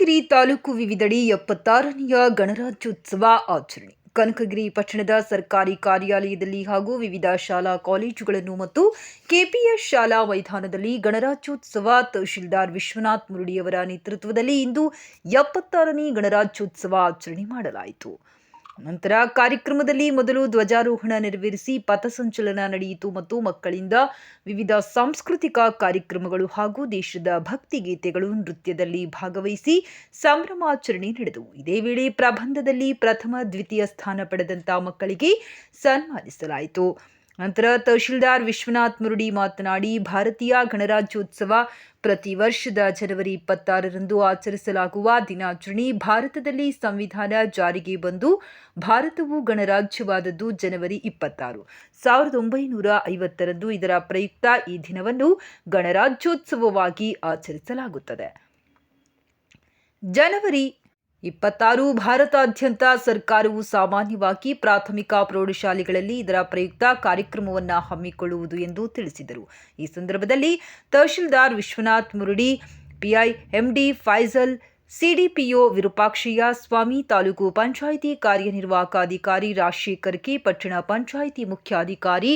ತಾಲೂಕು ವಿವಿಧೆಡೆ ಎಪ್ಪತ್ತಾರನೆಯ ಗಣರಾಜ್ಯೋತ್ಸವ ಆಚರಣೆ. ಕನಕಗಿರಿ ಪಟ್ಟಣದ ಸರ್ಕಾರಿ ಕಾರ್ಯಾಲಯದಲ್ಲಿ ಹಾಗೂ ವಿವಿಧ ಶಾಲಾ ಕಾಲೇಜುಗಳನ್ನು ಮತ್ತು ಕೆಪಿಎಸ್ ಶಾಲಾ ಮೈದಾನದಲ್ಲಿ ಗಣರಾಜ್ಯೋತ್ಸವ ತಹಶೀಲ್ದಾರ್ ವಿಶ್ವನಾಥ್ ಮುರುಡಿಯವರ ನೇತೃತ್ವದಲ್ಲಿ ಇಂದು ಎಪ್ಪತ್ತಾರನೇ ಗಣರಾಜ್ಯೋತ್ಸವ ಆಚರಣೆ ಮಾಡಲಾಯಿತು. ನಂತರ ಕಾರ್ಯಕ್ರಮದಲ್ಲಿ ಮೊದಲು ಧ್ವಜಾರೋಹಣ ನೆರವೇರಿಸಿ ಪಥಸಂಚಲನ ನಡೆಯಿತು ಮತ್ತು ಮಕ್ಕಳಿಂದ ವಿವಿಧ ಸಾಂಸ್ಕೃತಿಕ ಕಾರ್ಯಕ್ರಮಗಳು ಹಾಗೂ ದೇಶದ ಭಕ್ತಿ ಗೀತೆಗಳು ನೃತ್ಯದಲ್ಲಿ ಭಾಗವಹಿಸಿ ಸಂಭ್ರಮಾಚರಣೆ ನಡೆದವು. ಇದೇ ವೇಳೆ ಪ್ರಬಂಧದಲ್ಲಿ ಪ್ರಥಮ, ದ್ವಿತೀಯ ಸ್ಥಾನ ಪಡೆದಂತಹ ಮಕ್ಕಳಿಗೆ ಸನ್ಮಾನಿಸಲಾಯಿತು. ನಂತರ ತಹಶೀಲ್ದಾರ್ ವಿಶ್ವನಾಥ್ ಮುರುಡಿ ಮಾತನಾಡಿ, ಭಾರತೀಯ ಗಣರಾಜ್ಯೋತ್ಸವ ಪ್ರತಿ ವರ್ಷದ ಜನವರಿ ಇಪ್ಪತ್ತಾರರಂದು ಆಚರಿಸಲಾಗುವ ದಿನಾಚರಣೆ ಭಾರತದಲ್ಲಿ ಸಂವಿಧಾನ ಜಾರಿಗೆ ಬಂದು ಭಾರತವು ಗಣರಾಜ್ಯವಾದದ್ದು ಜನವರಿ ಇಪ್ಪತ್ತಾರು. ಸಾವಿರದ ಒಂಬೈನೂರ ಐವತ್ತರಂದು ಇದರ ಪ್ರಯುಕ್ತ ಈ ದಿನವನ್ನು ಗಣರಾಜ್ಯೋತ್ಸವವಾಗಿ ಆಚರಿಸಲಾಗುತ್ತದೆ. ಜನವರಿ ಇಪ್ಪತ್ತಾರು ಭಾರತಾದ್ಯಂತ ಸರ್ಕಾರವು ಸಾಮಾನ್ಯವಾಗಿ ಪ್ರಾಥಮಿಕ ಪ್ರೌಢಶಾಲೆಗಳಲ್ಲಿ ಇದರ ಪ್ರಯುಕ್ತ ಕಾರ್ಯಕ್ರಮವನ್ನು ಹಮ್ಮಿಕೊಳ್ಳುವುದು ಎಂದು ತಿಳಿಸಿದರು. ಈ ಸಂದರ್ಭದಲ್ಲಿ tahsildar Vishwanath Murudi, PI, MD Faizal CDPO Virupakshayya Swamy taluk panchayat ಕಾರ್ಯನಿರ್ವಾಹಕ ಅಧಿಕಾರಿ ರಾಜಶೇಖರ್ ಕೆ. ಪಟ್ಟಣ ಪಂಚಾಯಿತಿ ಮುಖ್ಯಾಧಿಕಾರಿ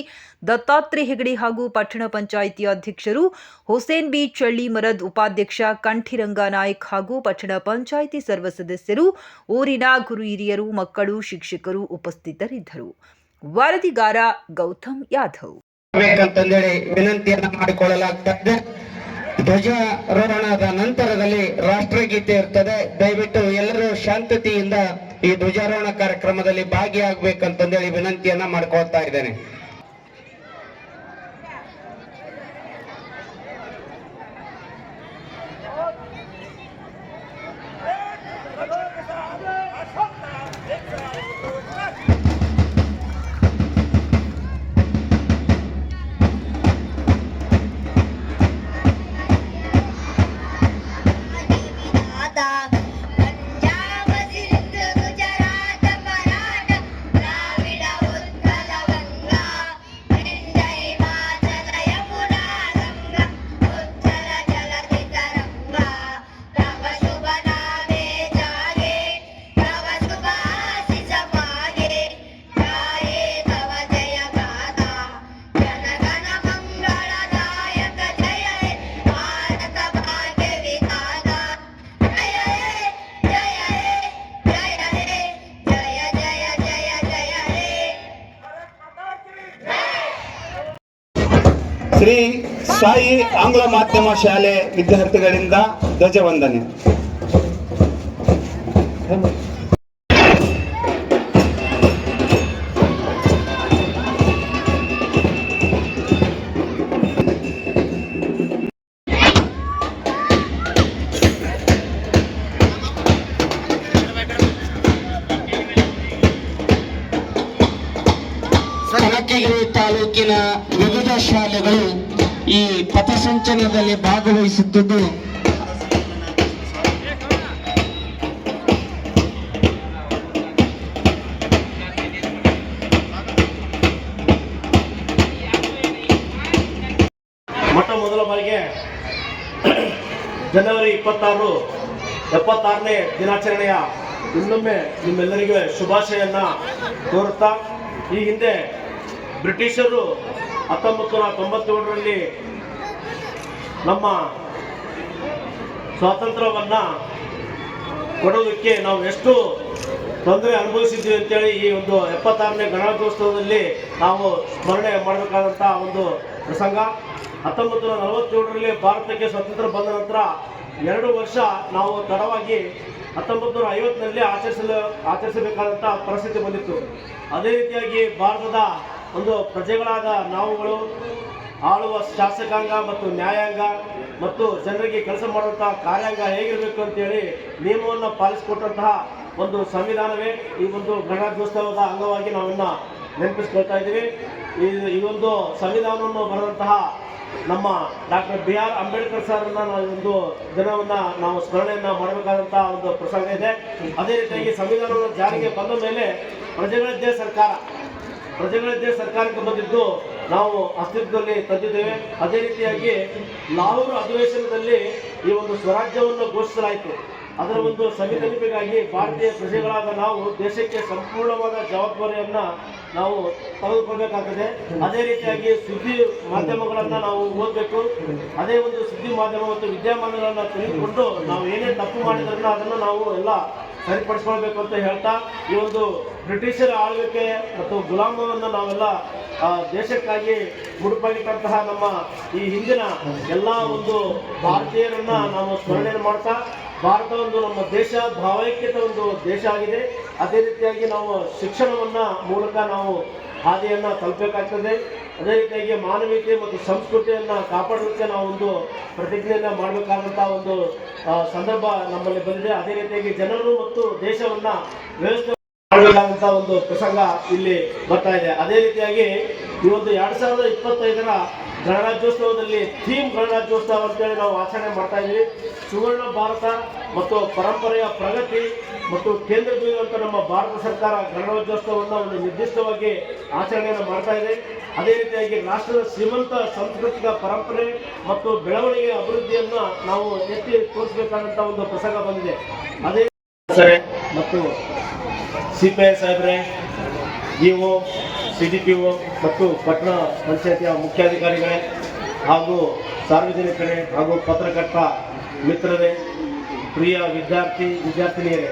ದತ್ತಾತ್ರೇಯ ಹೆಗಡೆ ಹಾಗೂ ಪಟ್ಟಣ ಪಂಚಾಯಿತಿ ಅಧ್ಯಕ್ಷರು ಹುಸೇನ್ ಬಿ. ಚಳ್ಳಿ ಮರದ್ ಉಪಾಧ್ಯಕ್ಷ ಕಂಠಿರಂಗ ನಾಯಕ್ ಹಾಗೂ ಪಟ್ಟಣ ಪಂಚಾಯಿತಿ ಸರ್ವ ಸದಸ್ಯರು, ಊರಿನ ಗುರು ಹಿರಿಯರು, ಮಕ್ಕಳು, ಶಿಕ್ಷಕರು ಉಪಸ್ಥಿತರಿದ್ದರು. ವರದಿಗಾರ ಗೌತಮ್ ಯಾದವ್ ವಿನಂತಿಯನ್ನ ಮಾಡಿಕೊಳ್ಳಲಾಗ್ತಾ ಧ್ವಜಾರೋಹಣದ ನಂತರದಲ್ಲಿ ರಾಷ್ಟ್ರಗೀತೆ ಇರ್ತದೆ. ದಯವಿಟ್ಟು ಎಲ್ಲರೂ ಶಾಂತತೆಯಿಂದ ಈ ಧ್ವಜಾರೋಹಣ ಕಾರ್ಯಕ್ರಮದಲ್ಲಿ ಭಾಗಿಯಾಗಬೇಕಂತಂದೇಳಿ ವಿನಂತಿಯನ್ನ ಮಾಡ್ಕೊಳ್ತಾ ಇದ್ದೇನೆ. ಶ್ರೀ ಸಾಯಿ ಆಂಗ್ಲ ಮಾಧ್ಯಮ ಶಾಲೆ ವಿದ್ಯಾರ್ಥಿಗಳಿಂದ ಧ್ವಜವಂದನೆ. ಈ ಪಥಸಂಚಲನದಲ್ಲಿ ಭಾಗವಹಿಸುತ್ತಿದ್ದು ಮೊಟ್ಟ ಮೊದಲ ಬಾರಿಗೆ ಜನವರಿ ಇಪ್ಪತ್ತಾರು, ಎಪ್ಪತ್ತಾರನೇ ದಿನಾಚರಣೆಯ ಇನ್ನೊಮ್ಮೆ ನಿಮ್ಮೆಲ್ಲರಿಗೂ ಶುಭಾಶಯನ್ನ ಕೋರುತ್ತಾ, ಈ ಹಿಂದೆ ಬ್ರಿಟಿಷರು ಹತ್ತೊಂಬತ್ತು ನೂರ ತೊಂಬತ್ತೇಳರಲ್ಲಿ ನಮ್ಮ ಸ್ವಾತಂತ್ರ್ಯವನ್ನು ಕೊಡೋದಕ್ಕೆ ನಾವು ಎಷ್ಟು ತೊಂದರೆ ಅನುಭವಿಸಿದ್ದೀವಿ ಅಂತೇಳಿ ಈ ಒಂದು ಎಪ್ಪತ್ತಾರನೇ ಗಣರಾಜ್ಯೋತ್ಸವದಲ್ಲಿ ನಾವು ಸ್ಮರಣೆ ಮಾಡಬೇಕಾದಂಥ ಒಂದು ಪ್ರಸಂಗ. ಹತ್ತೊಂಬತ್ತು ನೂರ ನಲವತ್ತೇಳರಲ್ಲಿ ಭಾರತಕ್ಕೆ ಸ್ವಾತಂತ್ರ್ಯ ಬಂದ ನಂತರ ಎರಡು ವರ್ಷ ನಾವು ತಡವಾಗಿ ಹತ್ತೊಂಬತ್ತು ನೂರ ಐವತ್ತರಲ್ಲಿ ಆಚರಿಸಲು, ಆಚರಿಸಬೇಕಾದಂಥ ಪರಿಸ್ಥಿತಿ ಬಂದಿತ್ತು. ಅದೇ ರೀತಿಯಾಗಿ ಭಾರತದ ಒಂದು ಪ್ರಜೆಗಳಾದ ನಾವುಗಳು ಆಳುವ ಶಾಸಕಾಂಗ ಮತ್ತು ನ್ಯಾಯಾಂಗ ಮತ್ತು ಜನರಿಗೆ ಕೆಲಸ ಮಾಡುವಂತಹ ಕಾರ್ಯಾಂಗ ಹೇಗಿರಬೇಕು ಅಂತೇಳಿ ನಿಯಮವನ್ನು ಪಾಲಿಸಿಕೊಟ್ಟಂತಹ ಒಂದು ಸಂವಿಧಾನವೇ ಈ ಒಂದು ಗಣರಾಜ್ಯೋತ್ಸವದ ಅಂಗವಾಗಿ ನಾವನ್ನ ನೆನಪಿಸ್ಕೊಳ್ತಾ ಇದ್ದೀವಿ. ಈ ಈ ಒಂದು ಸಂವಿಧಾನವನ್ನು ಬರೆದಂತಹ ನಮ್ಮ ಡಾಕ್ಟರ್ ಬಿ ಆರ್ ಅಂಬೇಡ್ಕರ್ ಸರ್ನ ನಾವು ಒಂದು ದಿನವನ್ನ ನಾವು ಸ್ಮರಣೆಯನ್ನ ಮಾಡಬೇಕಾದಂತಹ ಒಂದು ಪ್ರಸಂಗ ಇದೆ. ಅದೇ ರೀತಿಯಾಗಿ ಸಂವಿಧಾನವನ್ನು ಜಾರಿಗೆ ಬಂದ ಮೇಲೆ ಪ್ರಜೆಗಳದ್ದೇ ಸರ್ಕಾರ. ಪ್ರಜೆಗಳದ್ದೇ ಸರ್ಕಾರಕ್ಕೆ ಬಂದಿದ್ದು ನಾವು ಅಸ್ತಿತ್ವದಲ್ಲಿ ತಂದಿದ್ದೇವೆ. ಅದೇ ರೀತಿಯಾಗಿ ಲಾಹೋರ್ ಅಧಿವೇಶನದಲ್ಲಿ ಈ ಒಂದು ಸ್ವರಾಜ್ಯವನ್ನು ಘೋಷಿಸಲಾಯಿತು. ಅದರ ಒಂದು ಸವಿನೆನಪಿಗಾಗಿ ಭಾರತೀಯ ಪ್ರಜೆಗಳಾದ ನಾವು ದೇಶಕ್ಕೆ ಸಂಪೂರ್ಣವಾದ ಜವಾಬ್ದಾರಿಯನ್ನ ನಾವು ತೆಗೆದುಕೊಳ್ಬೇಕಾಗ್ತದೆ. ಅದೇ ರೀತಿಯಾಗಿ ಸುದ್ದಿ ಮಾಧ್ಯಮಗಳನ್ನ ನಾವು ಓದಬೇಕು. ಅದೇ ಒಂದು ಸುದ್ದಿ ಮಾಧ್ಯಮ ಮತ್ತು ವಿದ್ಯಮಾನಗಳನ್ನ ತಿಳಿದುಕೊಂಡು ನಾವು ಏನೇ ತಪ್ಪು ಮಾಡಿದ್ರನ್ನ ಅದನ್ನು ನಾವು ಎಲ್ಲ ಸರಿಪಡಿಸ್ಕೊಳ್ಬೇಕು ಅಂತ ಹೇಳ್ತಾ ಈ ಒಂದು ಬ್ರಿಟಿಷರ ಆಳ್ವಿಕೆ ಮತ್ತು ಗುಲಾಮವನ್ನು ನಾವೆಲ್ಲ ಆ, ದೇಶಕ್ಕಾಗಿ ಮುಡುಪಾಗಿಟ್ಟಂತಹ ನಮ್ಮ ಈ ಹಿಂದಿನ ಎಲ್ಲ ಒಂದು ಭಾರತೀಯರನ್ನ ನಾವು ಸ್ಮರಣೆ ಮಾಡ್ತಾ ಭಾರತ ಒಂದು ನಮ್ಮ ದೇಶ ಭಾವೈಕ್ಯತೆ ಒಂದು ದೇಶ ಆಗಿದೆ. ಅದೇ ರೀತಿಯಾಗಿ ನಾವು ಶಿಕ್ಷಣವನ್ನ ಮೂಲಕ ನಾವು ಹಾದಿಯನ್ನ ತಲುಪಬೇಕಾಗ್ತದೆ. ಅದೇ ರೀತಿಯಾಗಿ ಮಾನವೀಯತೆ ಮತ್ತು ಸಂಸ್ಕೃತಿಯನ್ನ ಕಾಪಾಡೋದಕ್ಕೆ ನಾವು ಒಂದು ಪ್ರತಿಜ್ಞೆಯನ್ನ ಮಾಡಬೇಕಾದಂತಹ ಒಂದು ಸಂದರ್ಭ ನಮ್ಮಲ್ಲಿ ಬಂದಿದೆ. ಅದೇ ರೀತಿಯಾಗಿ ಜನರು ಮತ್ತು ದೇಶವನ್ನ ವ್ಯವಸ್ಥೆ ಮಾಡಬೇಕಾದಂತಹ ಒಂದು ಪ್ರಸಂಗ ಇಲ್ಲಿ ಬರ್ತಾ ಇದೆ. ಅದೇ ರೀತಿಯಾಗಿ ಈ ಒಂದು ಎರಡ್ ಸಾವಿರದ ಇಪ್ಪತ್ತೈದರ ಗಣರಾಜ್ಯೋತ್ಸವದಲ್ಲಿ ಥೀಮ್ ಗಣರಾಜ್ಯೋತ್ಸವ ಅಂತೇಳಿ ನಾವು ಆಚರಣೆ ಮಾಡ್ತಾ ಇದ್ದೀವಿ ಸುವರ್ಣ ಭಾರತ ಮತ್ತು ಪರಂಪರೆಯ ಪ್ರಗತಿ ಮತ್ತು ಕೇಂದ್ರ ಬಿಂದು ನಮ್ಮ ಭಾರತ ಸರ್ಕಾರ ಗಣರಾಜ್ಯೋತ್ಸವವನ್ನು ಒಂದು ನಿರ್ದಿಷ್ಟವಾಗಿ ಆಚರಣೆಯನ್ನು ಮಾಡ್ತಾ ಇದೆ. ಅದೇ ರೀತಿಯಾಗಿ ರಾಷ್ಟ್ರದ ಶ್ರೀಮಂತ ಸಾಂಸ್ಕೃತಿಕ ಪರಂಪರೆ ಮತ್ತು ಬೆಳವಣಿಗೆ ಅಭಿವೃದ್ಧಿಯನ್ನು ನಾವು ಎತ್ತಿ ತೋರಿಸಬೇಕಾದಂತ ಒಂದು ಪ್ರಸಂಗ ಬಂದಿದೆ. ಅದೇ ಸರಿ. ಮತ್ತು ಸಿ ಪಿ ಐ ಸಾಹೇಬ್ರೆ EO C D P O ಮತ್ತು ಪಟ್ಟಣ ಪಂಚಾಯತಿಯ ಮುಖ್ಯಾಧಿಕಾರಿಗಳೇ ಹಾಗೂ ಸಾರ್ವಜನಿಕರೇ ಹಾಗೂ ಪತ್ರಕರ್ತ ಮಿತ್ರರೇ ಪ್ರಿಯ ವಿದ್ಯಾರ್ಥಿ ವಿದ್ಯಾರ್ಥಿನಿಯರೇ.